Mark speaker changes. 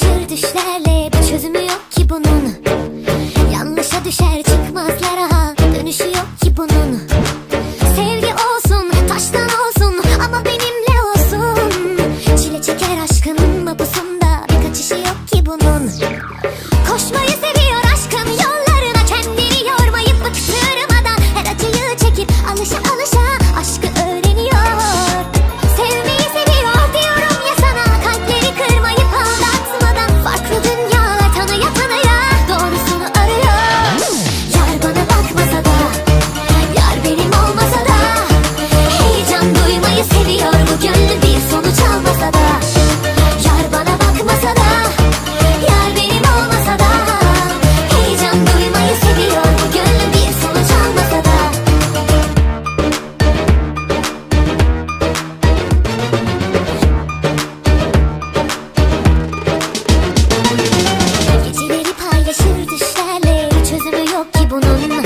Speaker 1: Çelişir düşlerle bir çözümü yok ki bunun. Yanlışa düşer 보는